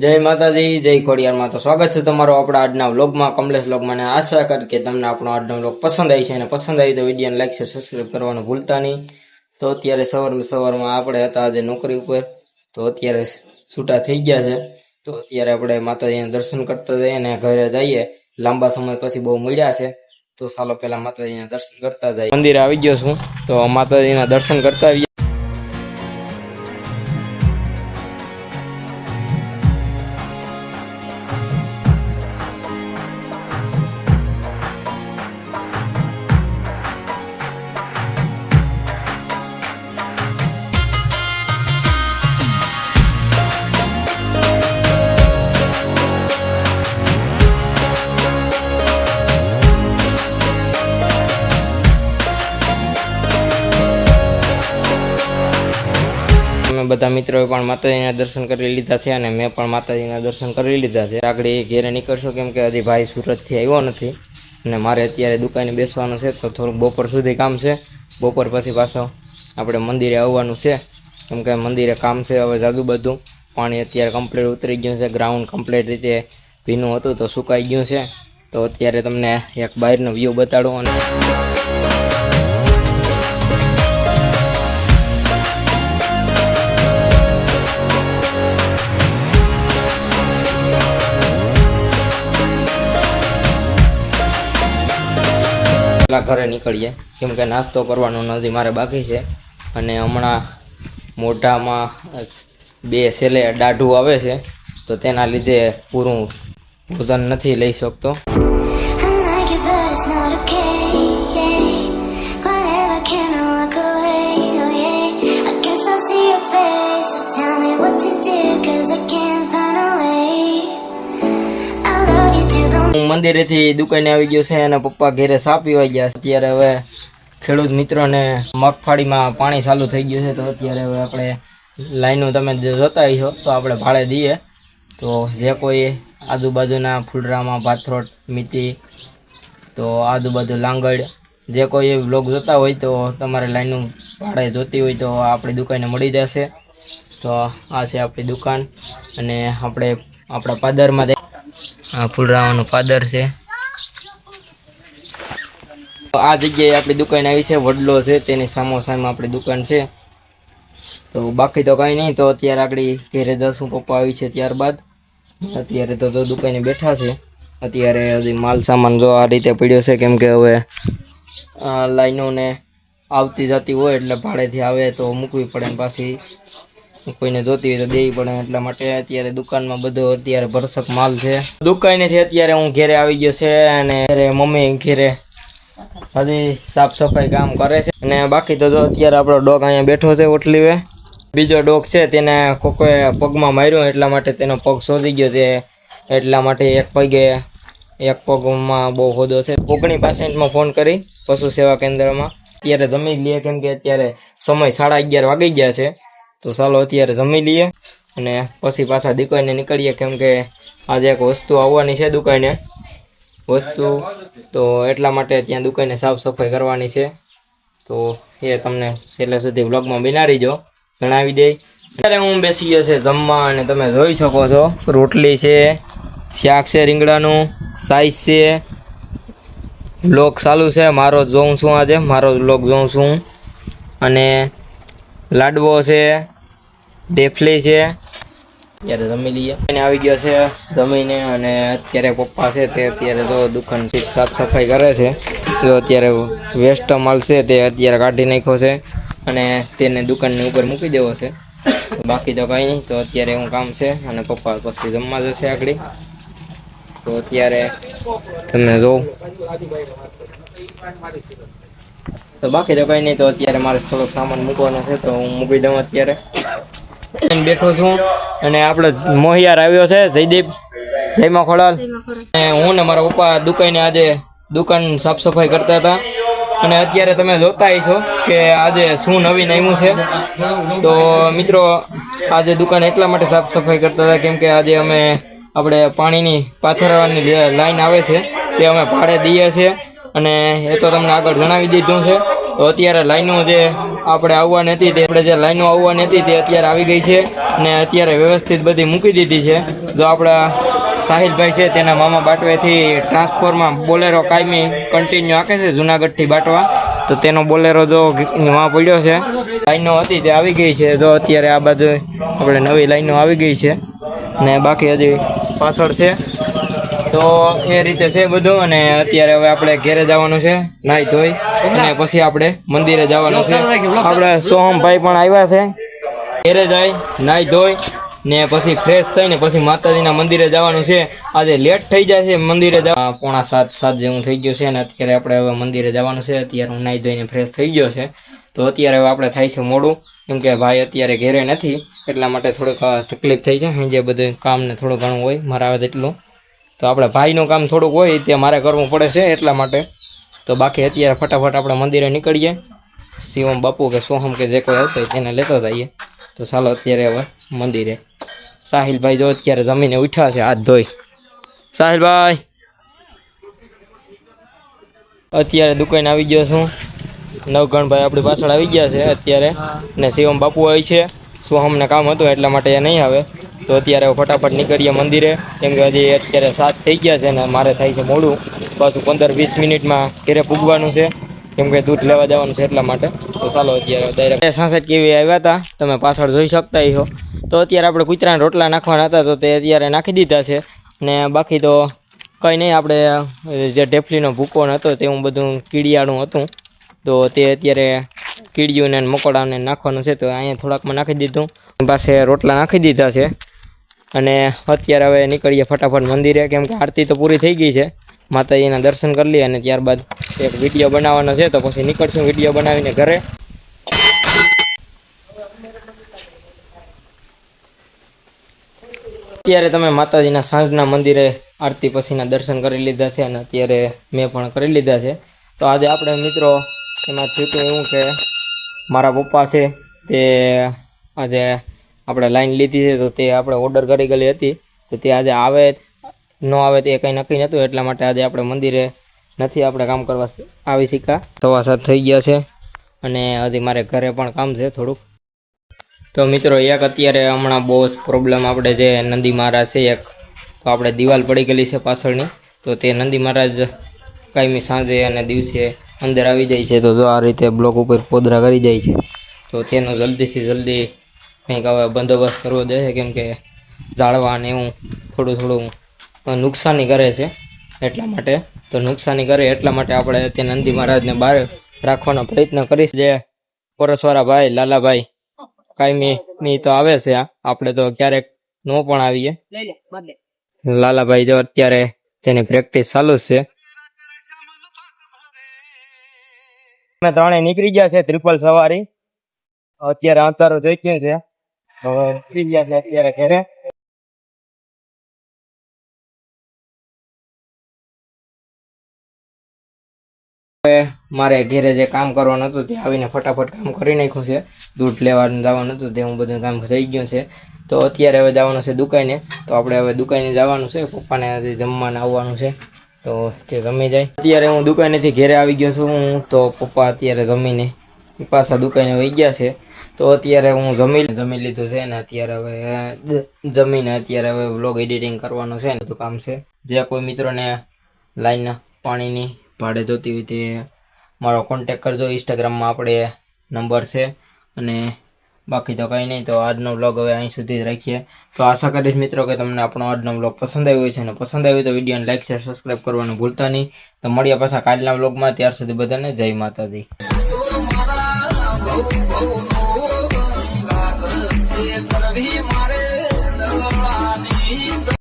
જય માતાજી, જય ખોડિયારમાં તો સ્વાગત છે તમારો આપણા આજના વ્લોગમાં. કમલેશ વ્લોગમાં આશા કર કે તમને આપણો આજનો વ્લોગ પસંદ આવી છે અને પસંદ આવી તો વિડીયોને લાઈક છે સબસ્ક્રાઈબ કરવાનું ભૂલતા નહીં. તો અત્યારે સવાર સવારમાં આપણે હતા આજે નોકરી ઉપર. તો અત્યારે છૂટા થઈ ગયા છે. તો અત્યારે આપણે માતાજીના દર્શન કરતા જઈએ અને ઘરે જઈએ. લાંબા સમય પછી બહુ મળ્યા છે. તો ચાલો પહેલાં માતાજીના દર્શન કરતા જઈએ. મંદિરે આવી ગયો છું. તો માતાજીના દર્શન કરતા આવીએ. અમે બધા મિત્રોએ પણ માતાજીના દર્શન કરી લીધા છે અને મેં પણ માતાજીના દર્શન કરી લીધા છે. આગળ એ ઘેરે નીકળશું કેમ કે હજી ભાઈ સુરતથી આવ્યો નથી અને મારે અત્યારે દુકાને બેસવાનું છે તો થોડુંક બપોર સુધી કામ છે. બપોર પછી પાછો આપણે મંદિરે આવવાનું છે. કેમ કે મંદિરે કામ છે હવે જાદુ બધું. પાણી અત્યારે કમ્પ્લીટ ઉતરી ગયું છે. ગ્રાઉન્ડ કમ્પ્લીટ રીતે ભીનું હતું તો સુકાઈ ગયું છે. તો અત્યારે તમને એક બહારનો વ્યૂ બતાડું અને પેલા ઘરે નીકળીએ. કેમ કે નાસ્તો કરવાનો નથી મારે બાકી છે. અને હમણાં મોઢામાં બે સેલે દાઢું આવે છે. તો તેના લીધે પૂરું ભોજન નથી લઈ શકતો. હું મંદિરેથી દુકાને આવી ગયો છે અને પપ્પા ઘેરે સા પીવા ગયા અત્યારે હવે ખેડૂત મિત્રોને મગફળીમાં પાણી ચાલુ થઈ ગયું છે, તો અત્યારે હવે આપણે લાઈનો તમે જોતા છો તો આપણે ભાડે દઈએ. તો જે કોઈ આજુબાજુના ફૂલરામાં ભાથરોટ મીતી, તો આજુબાજુ લાંગડ, જે કોઈ બ્લોગ જોતા હોય તો તમારે લાઈનનું ભાડે જોતી હોય તો આપણી દુકાને મળી જશે. તો આ છે આપણી દુકાન અને આપણે આપણા પાદરમાં ફૂલરાવાનું પાદર છે. આ જગ્યાએ આપણી દુકાન આવી છે, વડલો છે, તેની સામો સામે આપણી દુકાન છે. તો બાકી તો કાંઈ નહીં, તો અત્યારે આગળ ઘેરે દસું પપ્પા આવી છે ત્યારબાદ. અત્યારે તો જો દુકાને બેઠા છે. અત્યારે હજી માલ સામાન જો આ રીતે પડ્યો છે, કેમ કે હવે લાઈનોને આવતી જતી હોય એટલે ભાડેથી આવે તો મૂકવી પડે પાછી. કોઈને જોતી હોય તો દેવી પડે, એટલા માટે અત્યારે દુકાનમાં બધો અત્યારે ભરસક માલ છે. દુકાનેથી અત્યારે હું ઘેરે આવી ગયો છે અને મમ્મી ઘેરે હજી સાફ સફાઈ કામ કરે છે. અને બાકી તો જો અત્યારે આપણો ડોગ અહીંયા બેઠો છે ઓટલીવે. બીજો ડોગ છે તેને કોકોએ પગમાં માર્યો, એટલા માટે તેનો પગ શોધી ગયો તે એટલા માટે એક પગે, એક પગમાં બહુ હોદો છે. ઓગણી પાસેન્ટમાં ફોન કરી પશુ સેવા કેન્દ્રમાં. અત્યારે જમી લઈએ કેમ કે અત્યારે સમય સાડા અગિયાર વાગી ગયા છે. તો ચાલો અત્યારે જમી લઈએ અને પછી પાછા દુકાને નીકળીએ. કેમ કે આજે એક વસ્તુ આવવાની છે દુકાને. વસ્તુ તો એટલા માટે ત્યાં દુકાને સાફ સફાઈ કરવાની છે. તો એ તમને છેલ્લે સુધી વ્લોગમાં બિનારી જો, જણાવી દઈ અત્યારે હું બેસી ગયો છે જમવા અને તમે જોઈ શકો છો, રોટલી છે, શાક છે રીંગણાનું સાઈઝ છે. વ્લોગ ચાલુ છે, મારો જોઉં છું આજે, મારો વ્લોગ જોઉં છું. અને લાડવો છે ડેફલી છે. અત્યારે જમી લઈએ. અને આવી ગયો છે, જમીને અને અત્યારે પપ્પા છે તે અત્યારે જો દુકાન સાફ સફાઈ કરે છે. તો અત્યારે વેસ્ટ માલ છે તે અત્યારે કાઢી નાખ્યો છે અને તેને દુકાનની ઉપર મૂકી દેવો છે. બાકી તો કંઈ નહીં, તો અત્યારે એવું કામ છે અને પપ્પા પછી જમવા જશે આગળ. તો અત્યારે તમે જોઉં તો બાકી તો કંઈ નહીં, તો અત્યારે મારે થોડોક સામાન મૂકવાનો છે, તો હું મૂકી દઉં અત્યારે. બેઠો છું અને આપણે મોહિયાર આવ્યો છે જયદીપ. જયમાં ખોડાલ હું ને મારા પપ્પા દુકાને આજે દુકાન સાફ સફાઈ કરતા હતા. અને અત્યારે તમે જોતા છો કે આજે શું નવીન આવ્યું છે. તો મિત્રો આજે દુકાન એટલા માટે સાફ સફાઈ કરતા હતા કેમ કે આજે અમે આપણે પાણીની પાથરવાની જે લાઈન આવે છે તે અમે ભાડે દઈએ છીએ. અને એ તો તમને આગળ જણાવી દીધું છે. તો અત્યારે લાઈનો જે આપણે આવવાની હતી તે, આપણે જે લાઈનો આવવાની હતી તે અત્યારે આવી ગઈ છે ને અત્યારે વ્યવસ્થિત બધી મૂકી દીધી છે. જો આપણા સાહિલભાઈ છે તેના મામા બાટવેથી ટ્રાન્સફોર્મમાં બોલેરો કાયમી કન્ટિન્યુ આકે છે જુનાગઢથી બાટવા. તો તેનો બોલેરો જો માં પડ્યો છે. લાઈનો હતી તે આવી ગઈ છે. જો અત્યારે આ બાજુ આપણે નવી લાઈનો આવી ગઈ છે ને બાકી હજી પાછળ છે. તો એ રીતે છે બધું અને અત્યારે હવે આપણે ઘેરે જવાનું છે નાહી ધોઈ અને પછી આપણે મંદિરે જવાનું છે. આપણે સોહમભાઈ પણ આવ્યા છે. ઘેરે જાય નાહી ધોઈ ને પછી ફ્રેશ થઈને પછી માતાજીના મંદિરે જવાનું છે. આજે લેટ થઈ જાય છે મંદિરે જવા. પોણા સાત સાત જેવું થઈ ગયું છે અને અત્યારે આપણે હવે મંદિરે જવાનું છે. અત્યારે હું નાહી ધોઈને ફ્રેશ થઈ ગયો છે. તો અત્યારે હવે આપણે થાય છે મોડું. કેમ કે ભાઈ અત્યારે ઘેરે નથી એટલા માટે થોડુંક તકલીફ થઈ છે. જે બધું કામ ને થોડું ઘણું હોય મારા આવે તેટલું તો આપણે ભાઈનું કામ થોડુંક હોય તે મારે કરવું પડે છે એટલા માટે. તો બાકી અત્યારે ફટાફટ આપણે મંદિરે નીકળીએ. શિવમ બાપુ કે સોહમ કે જે કોઈ આવતો હોય તેને લેતા જઈએ. તો ચાલો અત્યારે હવે મંદિરે. સાહિલભાઈ જો અત્યારે જમીને ઉઠ્યા છે, હાથ ધોઈ. સાહિલભાઈ! અત્યારે દુકાન આવી ગયો છું. નવગણભાઈ આપણી પાછળ આવી ગયા છે અત્યારે. ને શિવમ બાપુ હોય છે. સોહમને કામ હતું એટલા માટે એ નહીં આવે. તો અત્યારે ફટાફટ નીકળીએ મંદિરે. કેમ કે હજી અત્યારે સાત થઈ ગયા છે ને મારે થાય છે મોડું. પાછું પંદર વીસ મિનિટમાં ઘેરે પૂગવાનું છે. કેમ કે દૂધ લેવા જવાનું છે એટલા માટે. તો ચાલો અત્યારે ડાયરેક્ટ સાંસઠ કેવી આવ્યા હતા? તમે પાછળ જોઈ શકતા છો તો અત્યારે આપણે કૂતરાના રોટલા નાખવાના હતા, તો તે અત્યારે નાખી દીધા છે. ને બાકી તો કંઈ નહીં, આપણે જે ઢેફલીનો ભૂકો હતો તેવું બધું કીડિયાળું હતું. તો તે અત્યારે કીડીઓને ને મકોડાને નાખવાનું છે, તો અહીંયા થોડાકમાં નાખી દીધું. પાસે રોટલા નાખી દીધા છે. અને અત્યારે હવે નીકળીએ ફટાફટ મંદિરે, કેમ કે આરતી તો પૂરી થઈ ગઈ છે. માતાજીના દર્શન કરી લઈએ અને ત્યારબાદ એક વીડિયો બનાવવાનો છે, તો પછી નીકળશું વીડિયો બનાવીને ઘરે. અત્યારે તમે માતાજીના સાંજના મંદિરે આરતી પછીના દર્શન કરી લીધા છે અને અત્યારે મેં પણ કરી લીધા છે. તો આજે આપણે મિત્રો એમાં થયું એવું કે મારા પપ્પા છે તે આજે આપણે લાઈન લીધી છે તો તે આપણે ઓર્ડર કરી ગયેલી હતી. તો તે આજે આવે, ન આવે તે કંઈ નક્કી નહોતું, એટલા માટે આજે આપણે મંદિરે નથી આપણે કામ કરવા આવી શીખા સવા સાત થઈ ગયા છે અને હજી મારે ઘરે પણ કામ છે થોડુંક. તો મિત્રો, એક અત્યારે હમણાં બહુ જ પ્રોબ્લેમ આપણે જે નંદી મહારાજ છે, એક તો આપણે દિવાલ પડી ગયેલી છે પાછળની. તો તે નંદી મહારાજ કાયમી સાંજે અને દિવસે અંદર આવી જાય છે. તો જો આ રીતે બ્લોક ઉપર પોદરા કરી જાય છે. તો તેનો જલ્દીથી જલ્દી કંઈક હવે બંદોબસ્ત કરવો જોઈએ કેમ કે ઝાડવા ને એવું થોડું થોડું નુકસાની કરે છે એટલા માટે. તો નુકસાની કરે એટલા માટે આપણે તે નંદી મહારાજને બહાર રાખવાનો પ્રયત્ન કરીશ. જે પોરસવાળા ભાઈ લાલાભાઈ કાયમી ની તો આવે છે આપણે તો ક્યારેક નો પણ આવીએ. લાલાભાઈ જો અત્યારે તેની પ્રેક્ટિસ ચાલુ છે. ત્રણે નીકળી ગયા છે ત્રિપલ સવારી. અત્યારે અંતરો જોઈ છે. હવે ગયા છે અત્યારે મારે ઘેરે જે કામ કરવાનું હતું તે આવીને ફટાફટ કામ કરી નાખ્યું છે. દૂધ લેવાનું, જવાનું હતું તે હું બધું કામ થઈ ગયું છે. તો અત્યારે હવે જવાનું છે દુકાને. તો આપણે હવે દુકાને જવાનું છે. પપ્પાને જમવાને આવવાનું છે. તો તે જમી જાય. અત્યારે હું દુકાનેથી ઘેરે આવી ગયો છું હું. તો પપ્પા અત્યારે જમીને પાછા દુકાને વહી ગયા છે. તો અત્યારે હું જમી જમી લીધું છે ને અત્યારે હવે જમીને અત્યારે હવે વ્લોગ એડિટિંગ કરવાનું છે ને બધું કામ છે. જે કોઈ મિત્રોને લાઈન પાણીની ભાડે જોતી હોય તે મારો કોન્ટેક કરજો. ઇન્સ્ટાગ્રામમાં આપણે નંબર છે અને બાકી તો કંઈ નહીં. તો આજનો વ્લોગ હવે અહીં સુધી જ રાખીએ. તો આશા કરીશ મિત્રો કે તમને આપણો આજનો વ્લોગ પસંદ આવ્યો હોય છે અને પસંદ આવ્યો તો વિડીયોને લાઈક શેર સબસ્ક્રાઈબ કરવાનું ભૂલતા નહીં. તો મળ્યા પાછા કાલના વ્લોગમાં ત્યાર સુધી બધાને જય માતાજી.